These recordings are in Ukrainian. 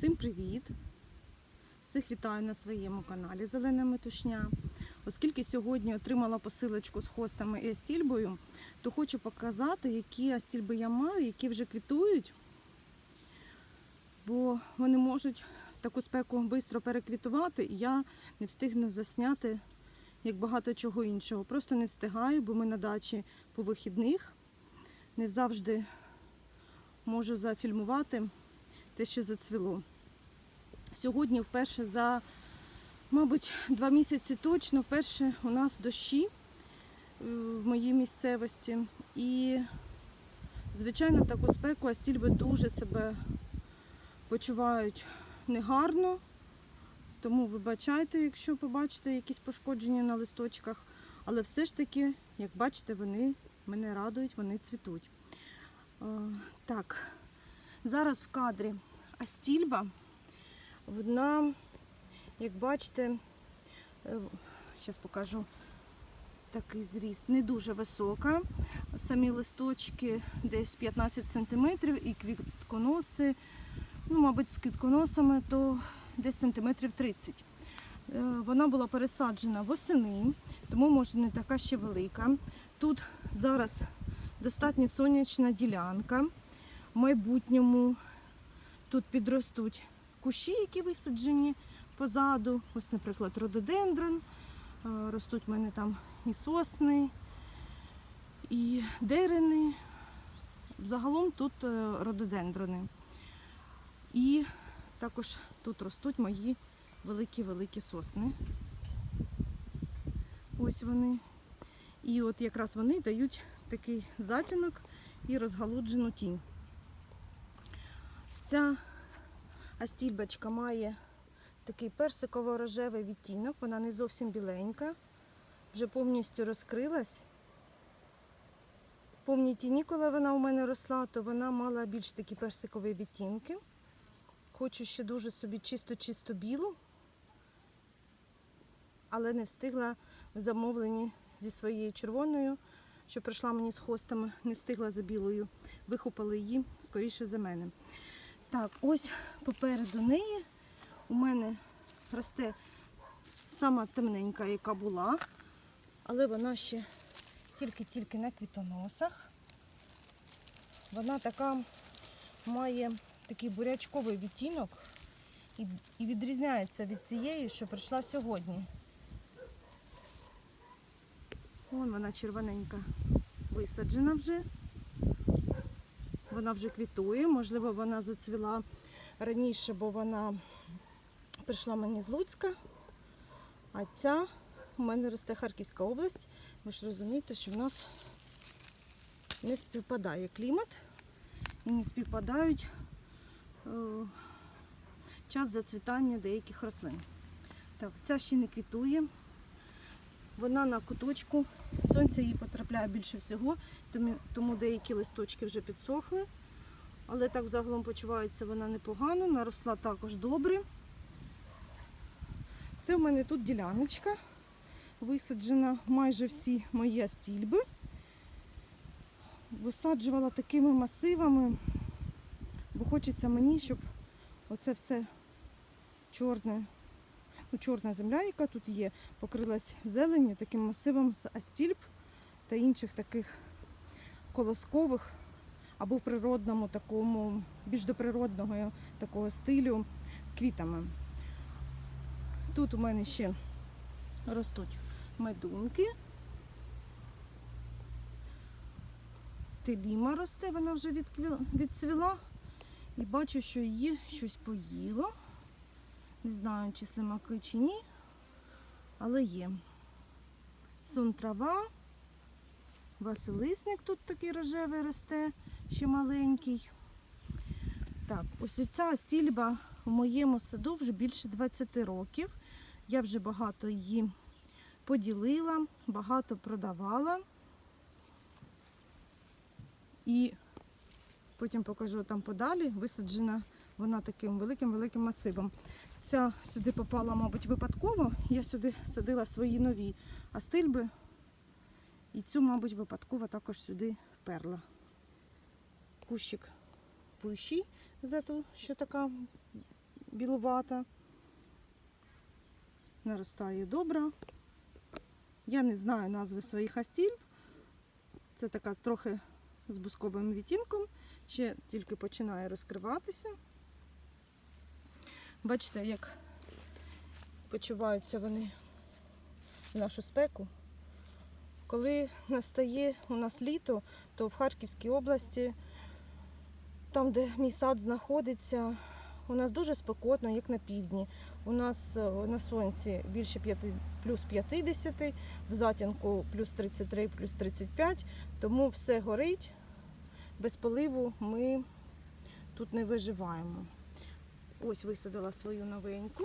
Усім привіт! Всіх вітаю на своєму каналі Зелена Метушня. Оскільки сьогодні отримала посилочку з хостами і астільбою, то хочу показати, які астільби я маю, які вже квітують, бо вони можуть в таку спеку швидко переквітувати, і я не встигну засняти як багато чого іншого. Просто не встигаю, бо ми на дачі по вихідних. Не завжди можу зафільмувати те, що зацвіло. Сьогодні вперше за, мабуть, два місяці точно, вперше у нас дощі е, в моїй місцевості. І, звичайно, таку спеку астільби дуже себе почувають негарно. Тому вибачайте, якщо побачите якісь пошкодження на листочках. Але все ж таки, як бачите, вони мене радують, вони цвітуть. Е, Так, зараз в кадрі астільба. Вона, як бачите, зараз покажу такий зріст, не дуже висока. Самі листочки десь 15 см і квітконоси, ну, мабуть, з квітконосами то десь сантиметрів 30 Е, Вона була пересаджена восени, тому може не така ще велика. Тут зараз достатньо сонячна ділянка. В майбутньому тут підростуть кущі, які висаджені позаду. Ось, наприклад, рододендрон. Е, Ростуть в мене там і сосни, і дерени. Загалом тут е, рододендрони. І також тут ростуть мої великі-великі сосни. Ось вони. І от якраз вони дають такий затінок і розгалуджену тінь. Ця астільбочка має такий персиково-рожевий відтінок, вона не зовсім біленька, вже повністю розкрилась. В повній тіні, коли вона у мене росла, то вона мала більш такі персикові відтінки. Хочу ще дуже собі чисто-чисто білу, але не встигла в замовленні зі своєю червоною, що прийшла мені з хостами, не встигла за білою. Вихопали її скоріше за мене. Так, ось попереду неї у мене росте сама темненька, яка була, але вона ще тільки-тільки на квітоносах. Вона така має такий бурячковий відтінок і, відрізняється від цієї, що прийшла сьогодні. Вон вона червоненька висаджена вже. Вона вже квітує, можливо, вона зацвіла раніше, бо вона прийшла мені з Луцька. А ця у мене росте Харківська область. Ви ж розумієте, що в нас не співпадає клімат і не співпадають е, час зацвітання деяких рослин. Так, ця ще не квітує. Вона на куточку, сонце їй потрапляє більше всього, тому, деякі листочки вже підсохли. Але так загалом почувається вона непогано, наросла також добре. Це в мене тут діляночка. Висаджена майже всі мої астільби. Висаджувала такими масивами, бо хочеться мені, щоб оце все чорне, чорна земля, яка тут є, покрилась зеленню, таким масивом з астільб та інших таких колоскових або в природному такому, більш до природного такого стилю квітами. Тут у мене ще ростуть медунки. Теліма росте, вона вже відцвіла. І бачу, що її щось поїло. Не знаю, чи слимаки, чи ні, але є. Сон трава, Василисник тут такий рожевий росте, ще маленький. Так, ось ця стільба в моєму саду вже більше 20 років. Я вже багато її поділила, багато продавала. І потім покажу там подалі, висаджена вона таким великим-великим масивом. Ця сюди попала, мабуть, випадково. Я сюди садила свої нові астильби. І цю, мабуть, випадково також сюди вперла. Кущик вищий за ту, що така білувата. Наростає добра. Я не знаю назви своїх астільб. Це така трохи з бусковим відтінком. Ще тільки починає розкриватися. Бачите, як почуваються вони в нашу спеку. Коли настає у нас літо, то в Харківській області, там, де мій сад знаходиться, у нас дуже спекотно, як на півдні. У нас е, на сонці більше 5, плюс 50, в затінку плюс 33, плюс 35, тому все горить. Без поливу ми тут не виживаємо. Ось висадила свою новеньку.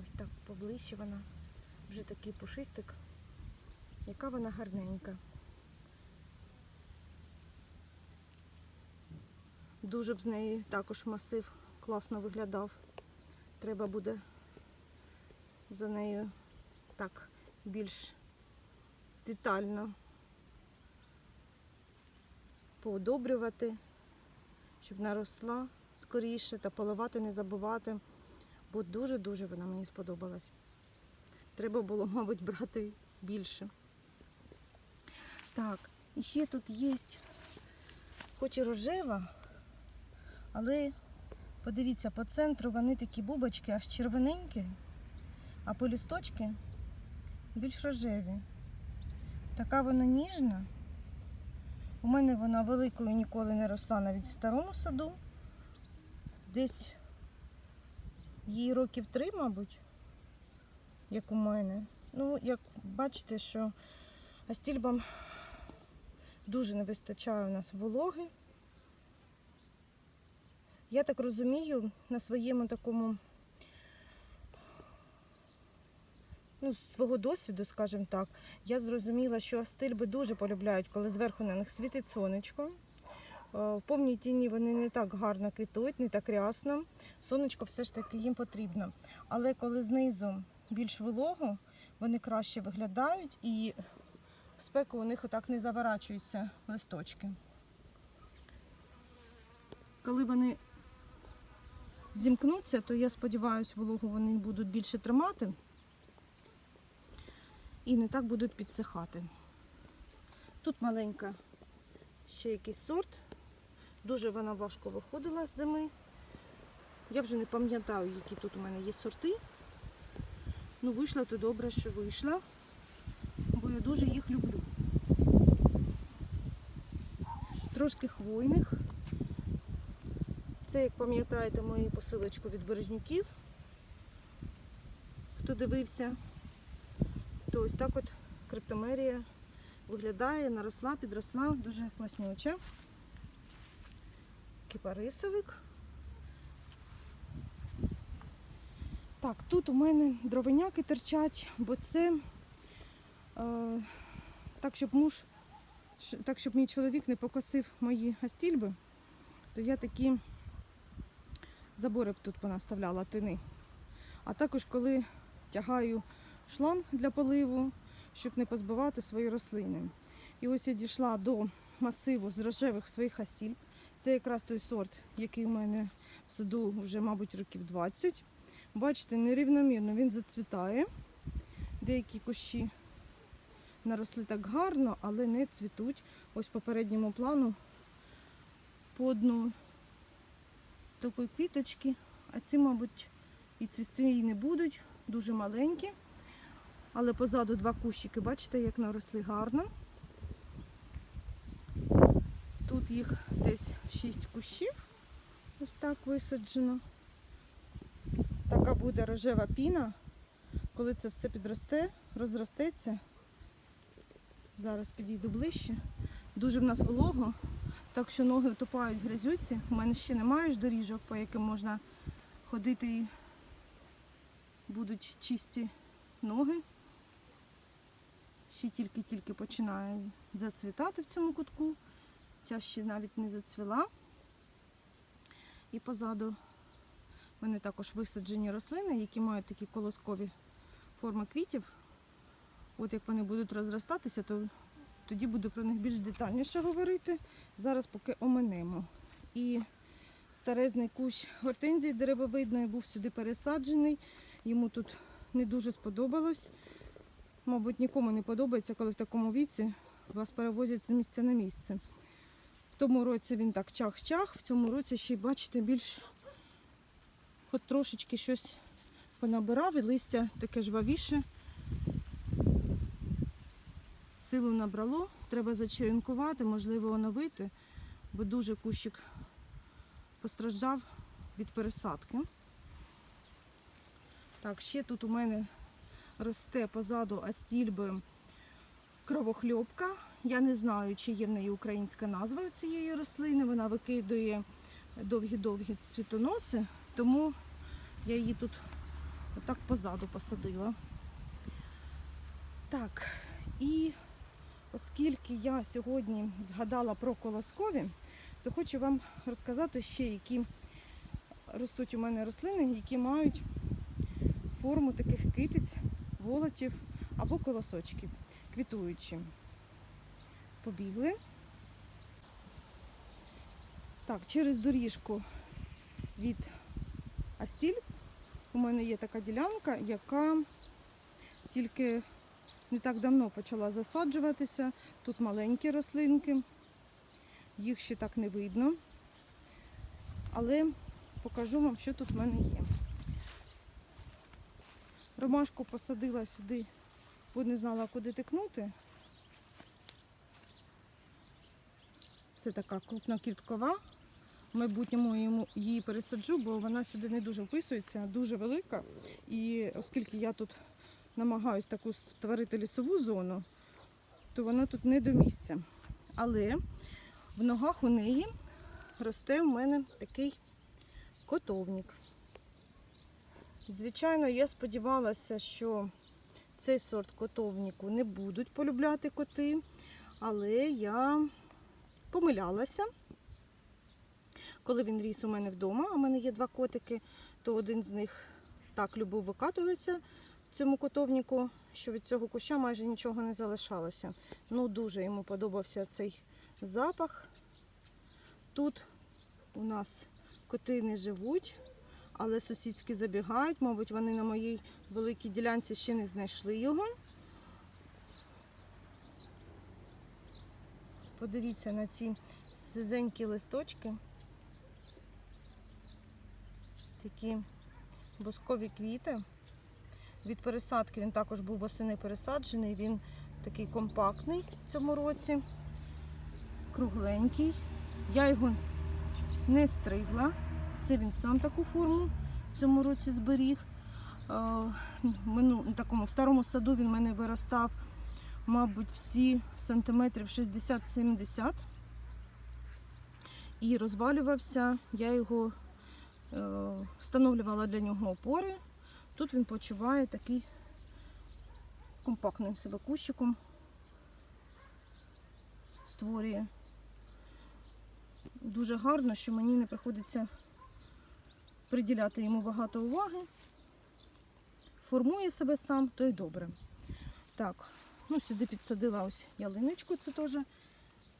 Ось так поближче вона. Вже такий пушистик. Яка вона гарненька. Дуже б з неї також масив класно виглядав. Треба буде за нею так більш детально поодобрювати, щоб наросла скоріше та поливати не забувати, бо дуже-дуже вона мені сподобалась. Треба було, мабуть, брати більше. Так, і ще тут є, хоч і рожева, але подивіться, по центру вони такі бубочки аж червоненькі, а по лісточки більш рожеві. Така вона ніжна. У мене вона великою ніколи не росла навіть в старому саду. Десь їй років три, мабуть, як у мене. Ну, як бачите, що астільбам дуже не вистачає у нас вологи. Я так розумію, на своєму такому, ну, з свого досвіду, скажімо так, я зрозуміла, що астильби дуже полюбляють, коли зверху на них світить сонечко. Е, В повній тіні вони не так гарно квітують, не так рясно. Сонечко все ж таки їм потрібно. Але коли знизу більш волого, вони краще виглядають і в спеку у них отак не заворачуються листочки. Коли вони зімкнуться, то я сподіваюся, вологу вони будуть більше тримати і не так будуть підсихати. Тут маленька ще якийсь сорт. Дуже вона важко виходила з зими. Я вже не пам'ятаю, які тут у мене є сорти. Ну, вийшла то добре, що вийшла, бо я дуже їх люблю. Трошки хвойних. Це, як пам'ятаєте, мою посилочку від бережнюків. Хто дивився, ось так от криптомерія виглядає, наросла, підросла, дуже класнюча. Кипарисовик. Так, тут у мене дровиняки терчать, бо це е, так, щоб муж, так, щоб мій чоловік не покосив мої гастільби, то я такі забори б тут понаставляла тини. А також коли тягаю шланг для поливу, щоб не позбивати свої рослини. І ось я дійшла до масиву з рожевих своїх астіль. Це якраз той сорт, який у мене в саду вже, мабуть, років 20. Бачите, нерівномірно він зацвітає. Деякі кущі наросли так гарно, але не цвітуть. Ось по передньому плану по одну такої квіточки, а ці, мабуть, і цвісти і не будуть, дуже маленькі. Але позаду два кущики, бачите, як наросли гарно. Тут їх десь 6 кущів, ось так висаджено. Така буде рожева піна. Коли це все підросте, розростеться. Зараз підійду ближче. Дуже в нас волого, так що ноги втопають в грязюці. У мене ще немає ж доріжок, по яким можна ходити і будуть чисті ноги. Ще тільки-тільки починає зацвітати в цьому кутку. Ця ще навіть не зацвіла. І позаду в мене також висаджені рослини, які мають такі колоскові форми квітів. От як вони будуть розростатися, то тоді буду про них більш детальніше говорити. Зараз поки оминемо. І старезний кущ гортензії деревовидної, був сюди пересаджений. Йому тут не дуже сподобалось. Мабуть, нікому не подобається, коли в такому віці вас перевозять з місця на місце. В тому році він так чах-чах, в цьому році ще й бачите більш хоч трошечки щось понабирав і листя таке жвавіше. Силу набрало, треба зачеренкувати, можливо, оновити, бо дуже кущик постраждав від пересадки. Так, ще тут у мене росте позаду астільби кровохльопка. Я не знаю, чи є в неї українська назва цієї рослини. Вона викидує довгі-довгі цвітоноси, тому я її тут отак позаду посадила. Так, і оскільки я сьогодні згадала про колоскові, то хочу вам розказати ще, які ростуть у мене рослини, які мають форму таких китиць, волотів або колосочків, квітуючі. Побігли. Так, через доріжку від Астіль у мене є така ділянка, яка тільки не так давно почала засаджуватися. Тут маленькі рослинки, їх ще так не видно. Але покажу вам, що тут в мене є. Ромашку посадила сюди, бо не знала, куди тикнути. Це така крупнокільткова. В майбутньому її пересаджу, бо вона сюди не дуже вписується, дуже велика. І оскільки я тут намагаюсь таку створити лісову зону, то вона тут не до місця. Але в ногах у неї росте в мене такий котовник. Звичайно, я сподівалася, що цей сорт котовнику не будуть полюбляти коти, але я помилялася. Коли він ріс у мене вдома, а в мене є два котики, то один з них так любив викатуватися в цьому котовнику, що від цього куща майже нічого не залишалося. Ну, дуже йому подобався цей запах. Тут у нас коти не живуть, але сусідські забігають. Мабуть, вони на моїй великій ділянці ще не знайшли його. Подивіться на ці сизенькі листочки. Такі боскові квіти. Від пересадки він також був восени пересаджений, він такий компактний в цьому році, кругленький. Я його не стригла. Це він сам таку форму в цьому році зберіг. Е, в такому старому саду він мене виростав, мабуть, всі сантиметрів 60-70. І розвалювався. Я його е, встановлювала для нього опори. Тут він почуває такий компактним себе кущиком. Створює. Дуже гарно, що мені не приходиться приділяти йому багато уваги. Формує себе сам, то й добре. Так, ну сюди підсадила ось ялиночку, це теж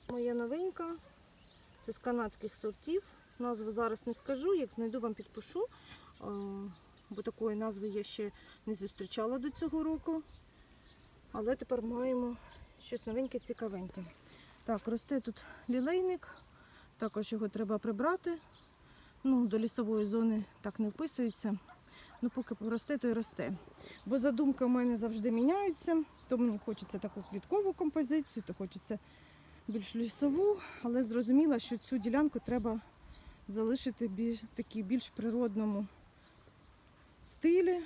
моя новенька. Це з канадських сортів. Назву зараз не скажу, як знайду, вам підпишу. Бо такої назви я ще не зустрічала до цього року. Але тепер маємо щось новеньке, цікавеньке. Так, росте тут лілейник. Також його треба прибрати. Ну, до лісової зони так не вписується. Ну, поки росте, то й росте. Бо задумки в мене завжди міняються. То мені хочеться таку квіткову композицію, то хочеться більш лісову, але зрозуміла, що цю ділянку треба залишити більш такій більш природному стилі.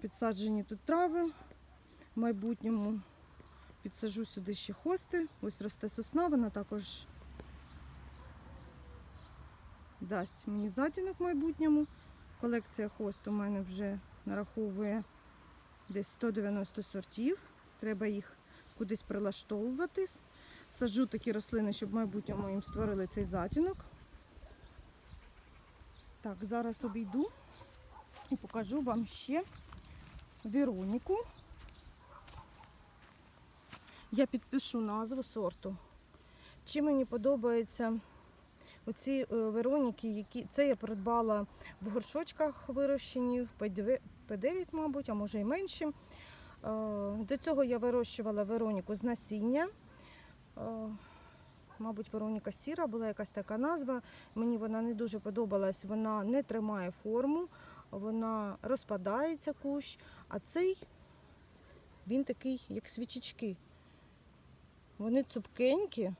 Підсаджені тут трави. В майбутньому підсажу сюди ще хости. Ось росте сосна, вона також дасть мені затінок в майбутньому. Колекція хост у мене вже нараховує десь 190 сортів. Треба їх кудись прилаштовувати. Саджу такі рослини, щоб в майбутньому їм створили цей затінок. Так, зараз обійду і покажу вам ще Вероніку. Я підпишу назву сорту. Чи мені подобається Оці е, Вероніки, які це я придбала в горшочках вирощені, в П9, П9, мабуть, а може і менші. Е, До цього я вирощувала Вероніку з насіння. Е, Мабуть, Вероніка Сіра була якась така назва. Мені вона не дуже подобалась. Вона не тримає форму, вона розпадається кущ, а цей він такий, як свічечки. Вони цупкенькі,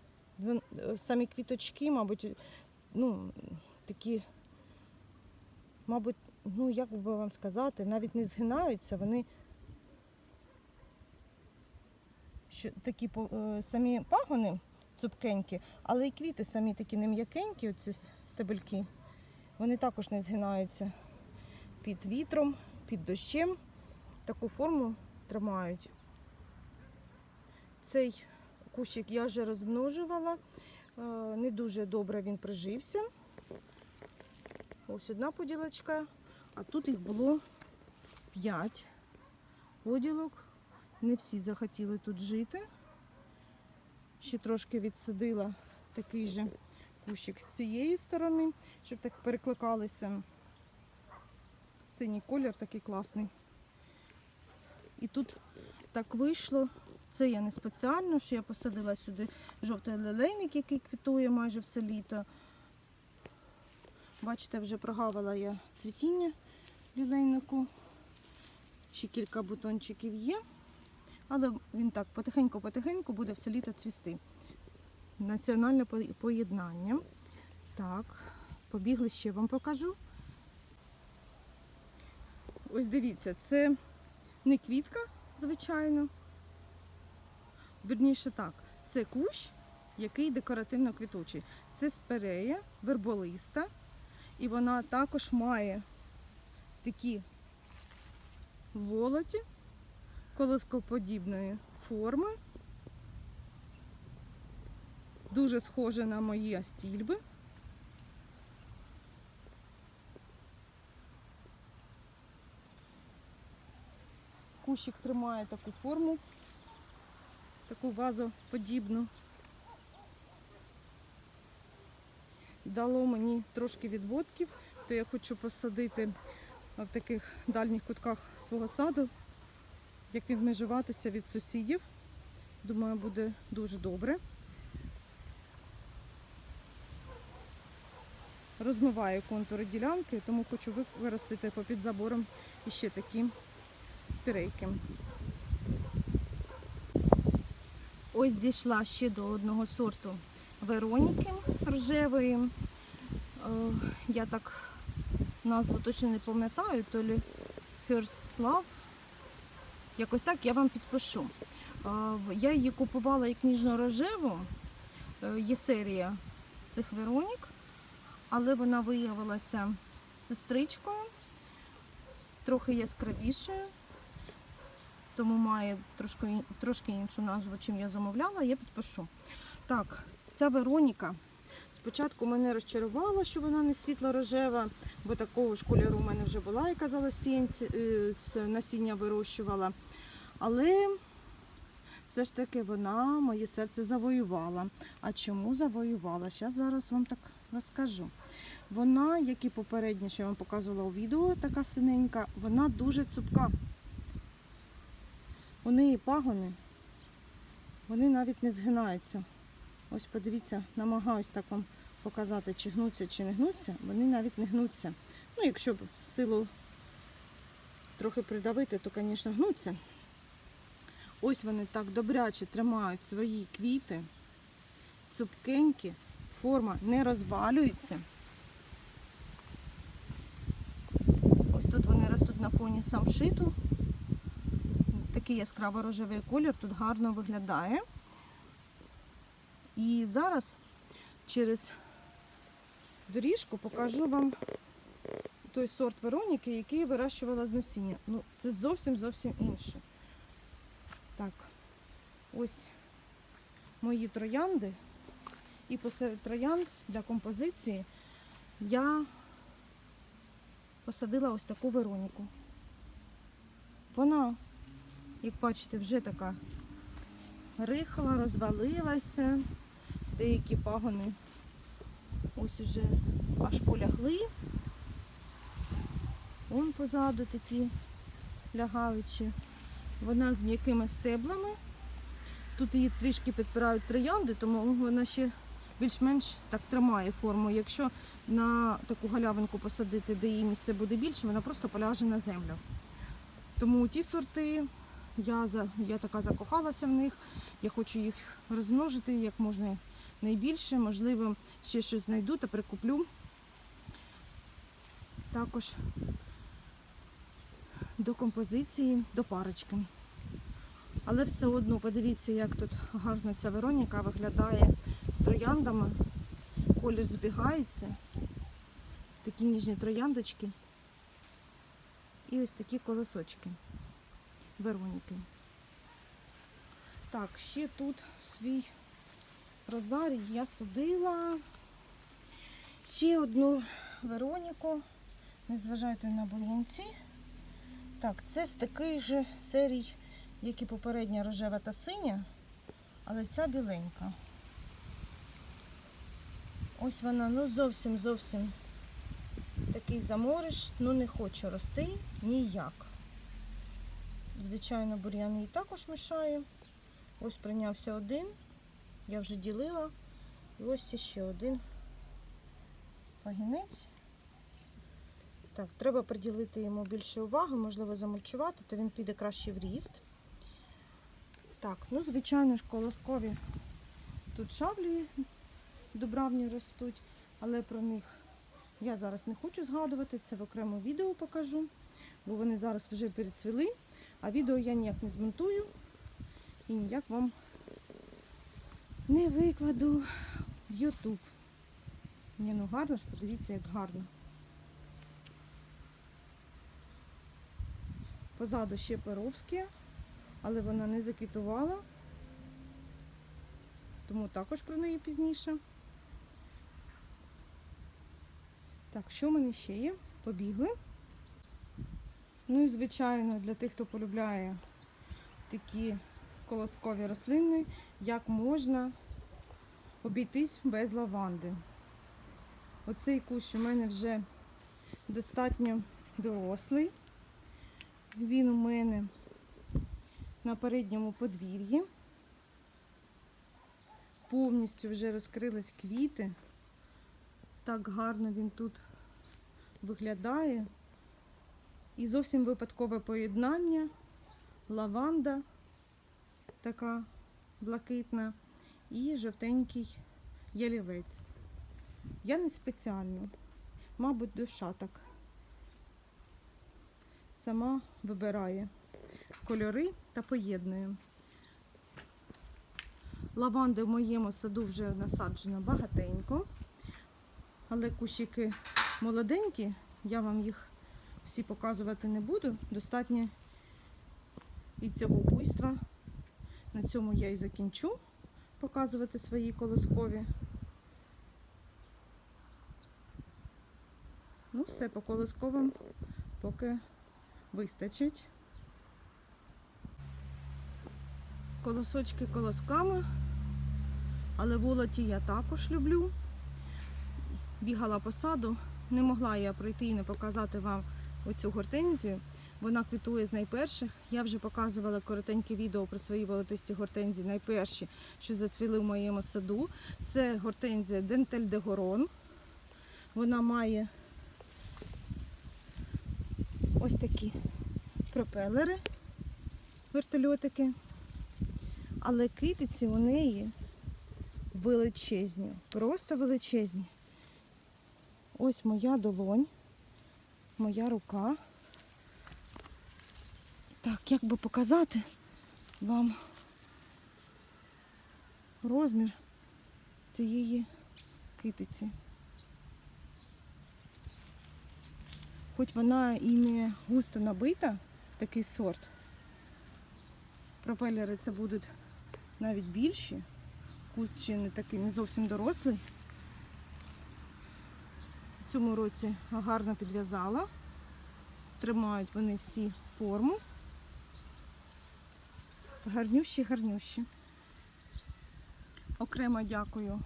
самі квіточки, мабуть, ну, такі, мабуть, ну як би вам сказати, навіть не згинаються, вони що, такі е, самі пагони цупкенькі, але і квіти самі такі не м'якенькі, оці стебельки, вони також не згинаються під вітром, під дощем. Таку форму тримають. Цей кущик я вже розмножувала. Е, Не дуже добре він прижився. Ось одна поділочка, а тут їх було 5 поділок. Не всі захотіли тут жити. Ще трошки відсадила такий же кущик з цієї сторони, щоб так перекликалися. Синій колір такий класний. І тут так вийшло. Це я не спеціально, що я посадила сюди жовтий лилейник, який квітує майже все літо. Бачите, вже прогавила я цвітіння лілейнику. Ще кілька бутончиків є. Але він так потихеньку-потихеньку буде все літо цвісти. Національне поєднання. Так, побігли ще вам покажу. Ось дивіться, це не квітка, звичайно. Вірніше так, це кущ, який декоративно квітучий. Це сперея, верболиста, і вона також має такі волоті колоскоподібної форми. Дуже схоже на мої астільби. Кущик тримає таку форму, таку вазоподібну. Дало мені трошки відводків, то я хочу посадити в таких дальніх кутках свого саду, як відмежуватися від сусідів. Думаю, буде дуже добре. Розмиваю контури ділянки, тому хочу виростити попід забором іще такі спірейки. Ось дійшла ще до одного сорту Вероніки рожевої. Е, Я так назву точно не пам'ятаю, то лі First Love. Якось так я вам підпишу. Е, Я її купувала як ніжно-рожеву, Е, є серія цих Веронік, але вона виявилася сестричкою, трохи яскравішою, тому має трошки, трошки іншу назву, чим я замовляла, я підпишу. Так, ця Вероніка. Спочатку мене розчарувала, що вона не світло-рожева, бо такого ж кольору у мене вже була, яка залосінці з насіння вирощувала. Але все ж таки вона моє серце завоювала. А чому завоювала? Зараз зараз вам так розкажу. Вона, як і попередня, що я вам показувала у відео, така синенька, вона дуже цупка. У неї пагони, вони навіть не згинаються. Ось подивіться, намагаюсь так вам показати, чи гнуться, чи не гнуться. Вони навіть не гнуться. Ну, якщо б силу трохи придавити, то, звісно, гнуться. Ось вони так добряче тримають свої квіти, цупкенькі, форма не розвалюється. Ось тут вони ростуть на фоні самшиту. Такий яскраво рожевий колір тут гарно виглядає. І зараз через доріжку покажу вам той сорт Вероніки, який я вирощувала з насіння. Ну, це зовсім зовсім інше. Так, ось мої троянди. І посеред троянд для композиції я посадила ось таку Вероніку. Вона, як бачите, вже така рихла, розвалилася, деякі пагони ось уже аж полягли. Вон позаду такі лягаючі. Вона з м'якими стеблами. Тут її трішки підпирають троянди, тому вона ще більш-менш так тримає форму. Якщо на таку галявинку посадити, де її місце буде більше, вона просто поляже на землю. Тому ті сорти, я, за, я така закохалася в них, я хочу їх розмножити як можна найбільше. Можливо, ще щось знайду та прикуплю. Також до композиції, до парочки. Але все одно подивіться, як тут гарно ця Вероніка виглядає з трояндами. Колір збігається. Такі ніжні трояндочки. І ось такі колосочки Вероніки. Так, ще тут свій розарій я садила ще одну Вероніку. Не зважайте на бур'янці. Так, це з такої же серій, як і попередня рожева та синя, але ця біленька. Ось вона, ну зовсім зовсім такий замориш, ну не хоче рости ніяк. Звичайно, бур'ян їй також мішає. Ось прийнявся один, я вже ділила. І ось ще один пагінець. Так, треба приділити йому більше уваги, можливо, замульчувати, то він піде краще в ріст. Так, ну, звичайно ж, колоскові тут шаблі добравні ростуть, але про них я зараз не хочу згадувати, це в окремо відео покажу, бо вони зараз вже перецвіли, а відео я ніяк не змонтую і ніяк вам не викладу в YouTube. Ні, ну гарно ж, подивіться, як гарно. Позаду ще перовське, але вона не заквітувала, тому також про неї пізніше. Так, що в мене ще є? Побігли. Ну і, звичайно, для тих, хто полюбляє такі колоскові рослини, як можна обійтись без лаванди. Оцей кущ у мене вже достатньо дорослий. Він у мене на передньому подвір'ї. Повністю вже розкрились квіти. Так гарно він тут виглядає. І зовсім випадкове поєднання. Лаванда така блакитна і жовтенький ялівець. Я не спеціально, мабуть, душа так сама вибирає кольори та поєднує. Лаванди в моєму саду вже насаджено багатенько, але кущики молоденькі, я вам їх всі показувати не буду. Достатньо і цього буйства. На цьому я і закінчу показувати свої колоскові. Ну, все по колосковим поки вистачить. Колосочки колосками, але волоті я також люблю. Бігала по саду, не могла я пройти і не показати вам оцю гортензію. Вона квітує з найперших. Я вже показувала коротеньке відео про свої волотисті гортензії, найперші, що зацвіли в моєму саду. Це гортензія Дентель де Горон. Вона має ось такі пропелери, вертольотики. Але китиці у неї величезні, просто величезні. Ось моя долонь, моя рука. Так, як би показати вам розмір цієї китиці. Хоч вона і не густо набита, такий сорт. Пропелери це будуть навіть більші. Куст ще не такий, не зовсім дорослий. Цьому році гарно підв'язала. Тримають вони всі форму. Гарнющі, гарнющі. Окремо дякую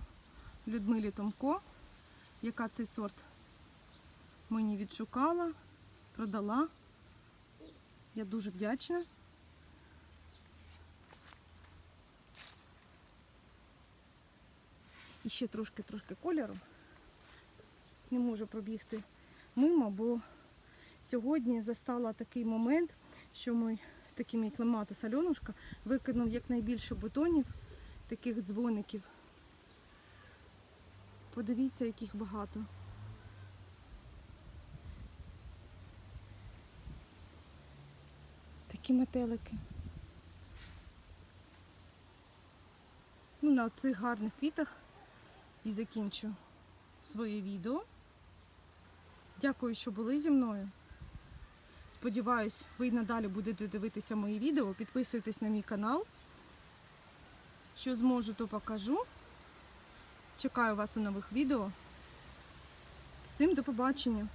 Людмилі Томко яка цей сорт мені відшукала, продала. Я дуже вдячна. І ще трошки-трошки кольору. Не можу пробігти мимо, бо сьогодні застала такий момент, що мій такий мій клематис Альонушка викинув якнайбільше бутонів, таких дзвоників. Подивіться, яких багато. Такі метелики. Ну, на цих гарних квітах і закінчу своє відео. Дякую, що були зі мною. Сподіваюсь, ви й надалі будете дивитися мої відео. Підписуйтесь на мій канал. Що зможу, то покажу. Чекаю вас у нових відео. Всім до побачення!